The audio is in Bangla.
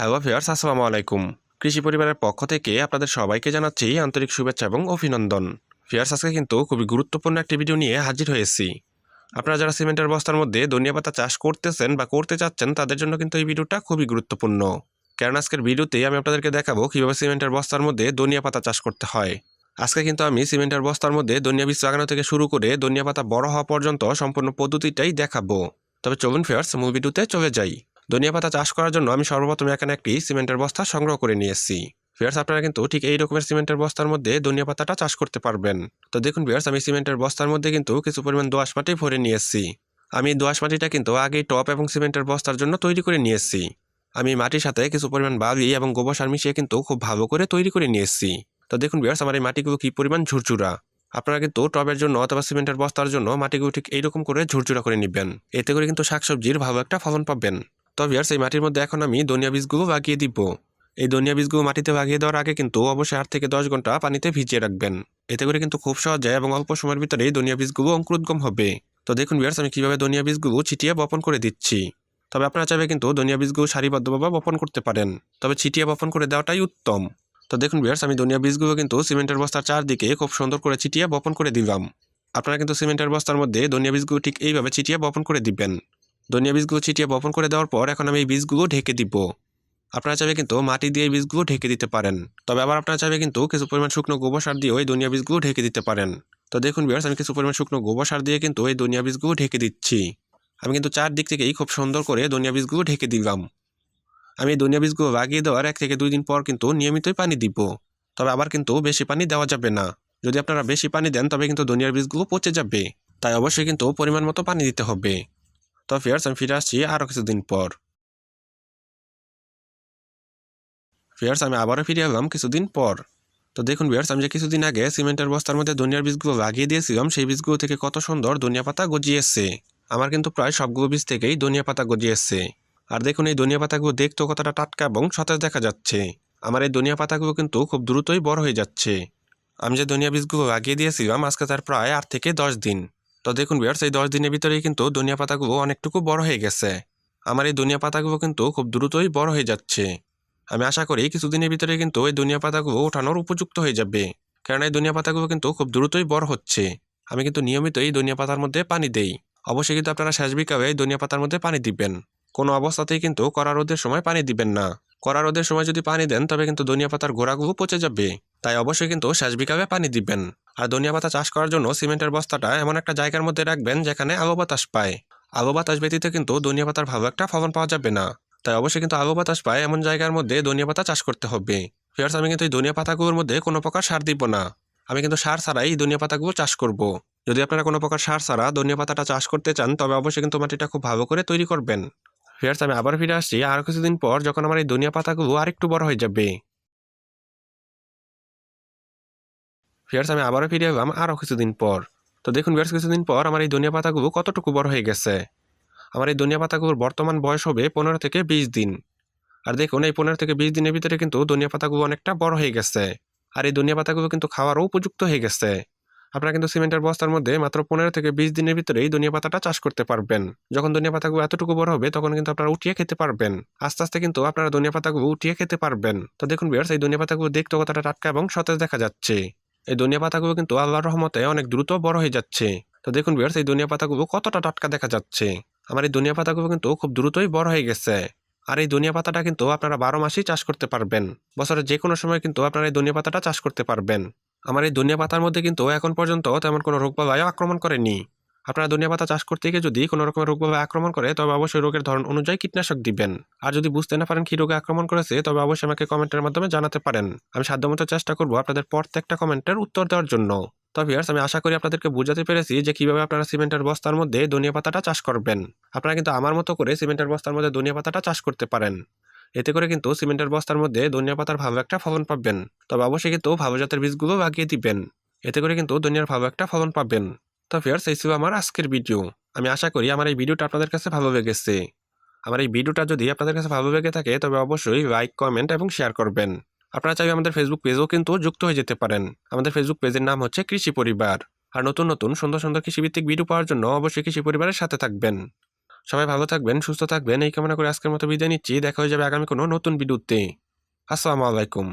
হ্যালো ভিউয়ার্স আসসালামু আলাইকুম। কৃষি পরিবারের পক্ষ থেকে আপনাদের সবাইকে জানাচ্ছি আন্তরিক শুভেচ্ছা এবং অভিনন্দন। ভিউয়ার্স আজকে কিন্তু খুবই গুরুত্বপূর্ণ একটি ভিডিও নিয়ে হাজির হয়েছি। আপনারা যারা সিমেন্টের বস্তার মধ্যে ধনিয়া পাতা চাষ করতেছেন বা করতে চাচ্ছেন, তাদের জন্য কিন্তু এই ভিডিওটা খুবই গুরুত্বপূর্ণ। কারণ আজকের ভিডিওতে আমি আপনাদেরকে দেখাবো কীভাবে সিমেন্টের বস্তার মধ্যে ধনিয়া পাতা চাষ করতে হয়। আজকে কিন্তু আমি সিমেন্টের বস্তার মধ্যে ধনিয়া বীজ লাগানো থেকে শুরু করে ধনিয়া পাতা বড় হওয়া পর্যন্ত সম্পূর্ণ পদ্ধতিটাই দেখাবো। তবে চলুন ফেয়ার্স মূল ভিডিওতে চলে যাই। ধনিয়া পাতা চাষ করার জন্য আমি সর্বপ্রথম এখানে একটি সিমেন্টের বস্তা সংগ্রহ করে নিয়ে এসেছি। ফিয়ার্স আপনারা কিন্তু ঠিক এই রকমের সিমেন্টের বস্তার মধ্যে ধনিয়া পাতাটা চাষ করতে পারবেন। তো দেখুন ফিয়ার্স আমি সিমেন্টের বস্তার মধ্যে কিন্তু কিছু পরিমাণ দোআঁশ মাটি ভরে নিয়ে এসেছি। আমি দোআঁশ মাটিটা কিন্তু আগেই টপ এবং সিমেন্টের বস্তার জন্য তৈরি করে নিয়ে এসেছি। আমি মাটির সাথে কিছু পরিমাণ বালি এবং গোবর সার মিশিয়ে কিন্তু খুব ভালো করে তৈরি করে নিয়ে এসেছি। তো দেখুন বিয়ার্স আমার এই মাটিগুলো কী পরিমাণ ঝুরঝুরা। আপনারা কিন্তু টবের জন্য অথবা সিমেন্টের বস্তার জন্য মাটিগুলো ঠিক এইরকম করে ঝুরঝুরা করে নেবেন। এতে করে কিন্তু শাকসবজির ভালো একটা ফলন পাবেন। তো ভিয়ার্স এই মাটির মধ্যে এখন আমি ধনিয়া বীজগুলো লাগিয়ে দিব। এই ধনিয়া বীজগুলো মাটিতে লাগিয়ে দেওয়ার আগে কিন্তু অবশ্যই আট থেকে দশ ঘণ্টা পানিতে ভিজিয়ে রাখবেন। এতে করে কিন্তু খুব সহজে এবং অল্প সময়ের ভিতরেই ধনিয়া বীজগুলো অঙ্কুরোদ্গম হবে। তো দেখুন ভিয়ার্স আমি কীভাবে ধনিয়া বীজগুলো ছিটিয়ে বপন করে দিচ্ছি। তবে আপনারা চাইবে কিন্তু ধনিয়া বীজগুলো সারিবদ্ধভাবে বপন করতে পারেন। তবে ছিটিয়ে বপন করে দেওয়াটাই উত্তম। তো দেখুন ভিয়ার্স আমি ধনিয়া বীজগুলো কিন্তু সিমেন্টের বস্তার চারদিকে খুব সুন্দর করে ছিটিয়ে বপন করে দিলাম। আপনারা কিন্তু সিমেন্টের বস্তার মধ্যে ধনিয়া বীজগুলো ঠিক এইভাবে ছিটিয়ে বপন করে দিবেন। ধনিয়া বীজগুলো ছিটিয়ে বপন করে দেওয়ার পর এখন আমি এই বীজগুলো ঢেকে দিব। আপনারা চাইবে কিন্তু মাটি দিয়ে এই বীজগুলো ঢেকে দিতে পারেন। তবে আবার আপনারা চাইবে কিন্তু কিছু পরিমাণ শুকনো গোবর সার দিয়ে ওই ধনিয়া বীজগুলো ঢেকে দিতে পারেন। তো দেখুন বিয়ার্স আমি কিছু পরিমাণ শুকনো গোবর সার দিয়ে কিন্তু এই ধনিয়া বীজগুলো ঢেকে দিচ্ছি। আমি কিন্তু চারদিক থেকেই খুব সুন্দর করে ধনিয়া বীজগুলো ঢেকে দিলাম। আমি এই ধনিয়া বীজগুলো লাগিয়ে দেওয়ার এক থেকে দুই দিন পর কিন্তু নিয়মিতই পানি দিব। তবে আবার কিন্তু বেশি পানি দেওয়া যাবে না। যদি আপনারা বেশি পানি দেন, তবে কিন্তু ধনিয়ার বীজগুলো পচে যাবে। তাই অবশ্যই কিন্তু পরিমাণ মতো পানি দিতে হবে। তো ফিয়ার্স আমি ফিরে আসছি আরও কিছুদিন পর। ফিয়ার্স আমি আবারও ফিরে এলাম কিছুদিন পর। তো দেখুন বিয়ার্স আমি যে কিছুদিন আগে সিমেন্টের বস্তার মধ্যে দুনিয়ার বীজগুলো লাগিয়ে দিয়েছিলাম, সেই বীজগুলো থেকে কত সুন্দর দুনিয়া পাতা গজিয়েছে। আমার কিন্তু প্রায় সবগুলো বীজ থেকেই ধনিয়া পাতা গজিয়েছে। আর দেখুন এই ধনিয়া পাতাগুলো দেখতেও কতটা টাটকা এবং সতেজ দেখা যাচ্ছে। আমার এই ধনিয়া পাতাগুলো কিন্তু খুব দ্রুতই বড় হয়ে যাচ্ছে। আমি যে ধনিয়া বীজগুলো লাগিয়ে দিয়েছিলাম, আজকে তার প্রায় আট থেকে দশ দিন। তো দেখুন বিয়ার্স এই দশ দিনের ভিতরেই কিন্তু ধনিয়া পাতাগুলো অনেকটুকু বড় হয়ে গেছে। আমার এই ধনিয়া পাতাগুলো কিন্তু খুব দ্রুতই বড় হয়ে যাচ্ছে। আমি আশা করি কিছুদিনের ভিতরে কিন্তু এই ধনিয়া পাতাগুলো ওঠানোর উপযুক্ত হয়ে যাবে। কারণ এই ধনিয়া পাতাগুলো কিন্তু খুব দ্রুতই বড় হচ্ছে। আমি কিন্তু নিয়মিত এই ধনিয়া পাতার মধ্যে পানি দেই। অবশ্যই কিন্তু আপনারা শেষ বিকালে এই ধনিয়া পাতার মধ্যে পানি দিবেন। কোনো অবস্থাতেই কিন্তু কড়া রোদের সময় পানি দিবেন না। কড়া রোদের সময় যদি পানি দেন, তবে কিন্তু ধনিয়া পাতার গোড়াগুলো পচে যাবে। তাই অবশ্যই কিন্তু শেষ বিকালে পানি দিবেন। আর ধনিয়া পাতা চাষ করার জন্য সিমেন্টের বস্তাটা এমন একটা জায়গার মধ্যে রাখবেন যেখানে আলো বাতাস পায়। আলো বাতাস ব্যতীত কিন্তু ধনিয়া পাতার ভালো একটা ফলন পাওয়া যাবে না। তাই অবশ্যই কিন্তু আলো বাতাস পায় এমন জায়গার মধ্যে ধনিয়া পাতা চাষ করতে হবে। ফিয়ার্স, আমি কিন্তু এই ধনিয়া পাতাগুলোর মধ্যে কোনো প্রকার সার দিব না। আমি কিন্তু সার ছাড়াই এই ধনিয়া পাতাগুলো চাষ করব। যদি আপনারা কোনো প্রকার সার ছাড়া ধনিয়া পাতাটা চাষ করতে চান, তবে অবশ্যই কিন্তু মাটিটা খুব ভালো করে তৈরি করবেন। ফিয়ার্স, আমি আবার ফিরে আসছি। আর কিছুদিন পর যখন আমার এই ধনিয়া পাতাগুলো আরেকটু বড় হয়ে যাবে। ফিয়ার্স আমি আবারও ফিরে এলাম আরও কিছুদিন পর। তো দেখুন ফিয়ার্স কিছুদিন পর আমার এই ধনিয়া পাতাগুলো কতটুকু বড় হয়ে গেছে। আমার এই ধনিয়া পাতাগুলোর বর্তমান বয়স হবে পনেরো থেকে বিশ দিন। আর দেখুন, এই পনেরো থেকে বিশ দিনের ভিতরে কিন্তু ধনিয়া পাতাগুলো অনেকটা বড় হয়ে গেছে। আর এই ধনিয়া পাতাগুলো কিন্তু খাওয়ারও উপযুক্ত হয়ে গেছে। আপনারা কিন্তু সিমেন্টের বস্তার মধ্যে মাত্র পনেরো থেকে বিশ দিনের ভিতরেই ধনিয়া পাতাটা চাষ করতে পারবেন। যখন ধনিয়া পাতাগুলো এতটুকু বড় হবে, তখন কিন্তু আপনারা উঠিয়ে খেতে পারবেন। আস্তে আস্তে কিন্তু আপনারা ধনিয়া পাতাগুলো উঠিয়ে খেতে পারবেন। তো দেখুন বিয়ার্স এই ধনিয়া পাতাগুলো দেখতে কতটা টাটকা এবং সতেজ দেখা যাচ্ছে। এই ধনিয়া পাতাগুলো কিন্তু আল্লাহর রহমতে অনেক দ্রুত বড় হয়ে যাচ্ছে। তো দেখুন বিয়ার্স এই ধনিয়া পাতাগুলো কতটা টাটকা দেখা যাচ্ছে। আমার এই ধনিয়া পাতাগুলো কিন্তু খুব দ্রুতই বড় হয়ে গেছে। আর এই ধনিয়া পাতাটা কিন্তু আপনারা বারো মাসেই চাষ করতে পারবেন। বছরের যে কোনো সময় কিন্তু আপনারা এই ধনিয়া পাতাটা চাষ করতে পারবেন। আমার এই ধনিয়া পাতার মধ্যে কিন্তু এখন পর্যন্ত তেমন কোনো রোগ বালাই আক্রমণ করেনি। আপনারা ধনিয়া পাতা চাষ করতে গিয়ে যদি কোনো রকমের রোগভাবে আক্রমণ করে, তবে অবশ্যই রোগের ধরন অনুযায়ী কীটনাশক দিবেন। আর যদি বুঝতে না পারেন কি রোগে আক্রমণ করেছে, তবে অবশ্যই আমাকে কমেন্টের মাধ্যমে জানাতে পারেন। আমি সাধ্যমতো চেষ্টা করব আপনাদের প্রত্যেকটা কমেন্টের উত্তর দেওয়ার জন্য। তো ভিয়ার্স আমি আশা করি আপনাদেরকে বোঝাতে পেরেছি যে কীভাবে আপনারা সিমেন্টের বস্তার মধ্যে ধনিয়া পাতাটা চাষ করবেন। আপনারা কিন্তু আমার মতো করে সিমেন্টের বস্তার মধ্যে ধনিয়া পাতাটা চাষ করতে পারেন। এতে করে কিন্তু সিমেন্টের বস্তার মধ্যে ধনিয়া পাতার ভালো একটা ফলন পাবেন। তবে অবশ্যই কিন্তু ভালো জাতের বীজগুলো লাগিয়ে দিবেন। এতে করে কিন্তু ধনিয়ার ভালো একটা ফলন পাবেন। তো ভিয়ার্স এই ছিল আমার আজকের ভিডিও আমি আশা করি আমার এই ভিডিওটা আপনাদের কাছে ভালো লেগেছে। আমার এই ভিডিওটা যদি আপনাদের কাছে ভালো লেগে থাকে, তবে অবশ্যই লাইক কমেন্ট এবং শেয়ার করবেন। আপনারা চাইবে আমাদের ফেসবুক পেজও কিন্তু যুক্ত হয়ে যেতে পারেন। আমাদের ফেসবুক পেজের নাম হচ্ছে কৃষি পরিবার। আর নতুন নতুন, সুন্দর সুন্দর কৃষিভিত্তিক ভিডিও পাওয়ার জন্য অবশ্যই কৃষি পরিবারের সাথে থাকবেন। সবাই ভালো থাকবেন, সুস্থ থাকবেন। এই কামনা করে আজকের মতো বিদায় নিচ্ছি। দেখা হয়ে যাবে আগামী কোনো নতুন ভিডিওতে আসসালামু আলাইকুম।